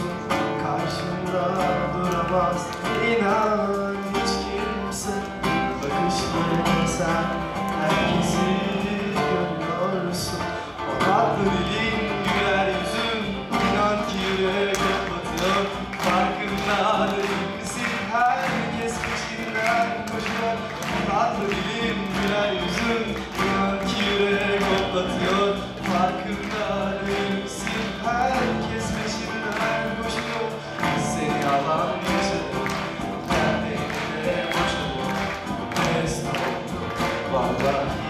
olsun Karşımda duramaz İnan hiç kimse Bakışlarına Herkesi görüyorsun. O tatlı dili Bye.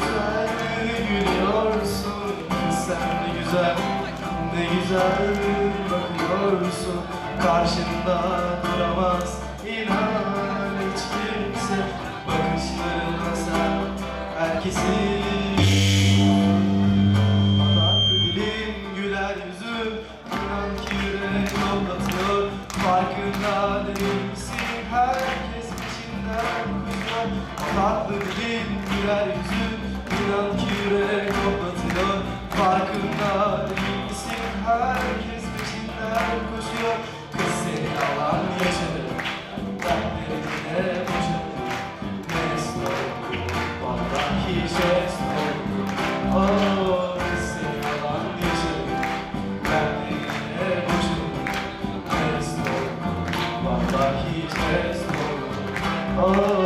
güzel gülüyorsun ne güzel, ne güzel bakıyorsun. Karşında duramaz inan hiç kimse. Bakışlarına sen herkesi Farkında değilsin herkes peşinden koşuyor. Kız seni alan yaşadı Dertlerinde boşadı Ne soğuk vallahi şey soğuk Oh kız seni alan yaşadı Dertlerinde boşadı Ne soğuk vallahi şey soğuk Oh.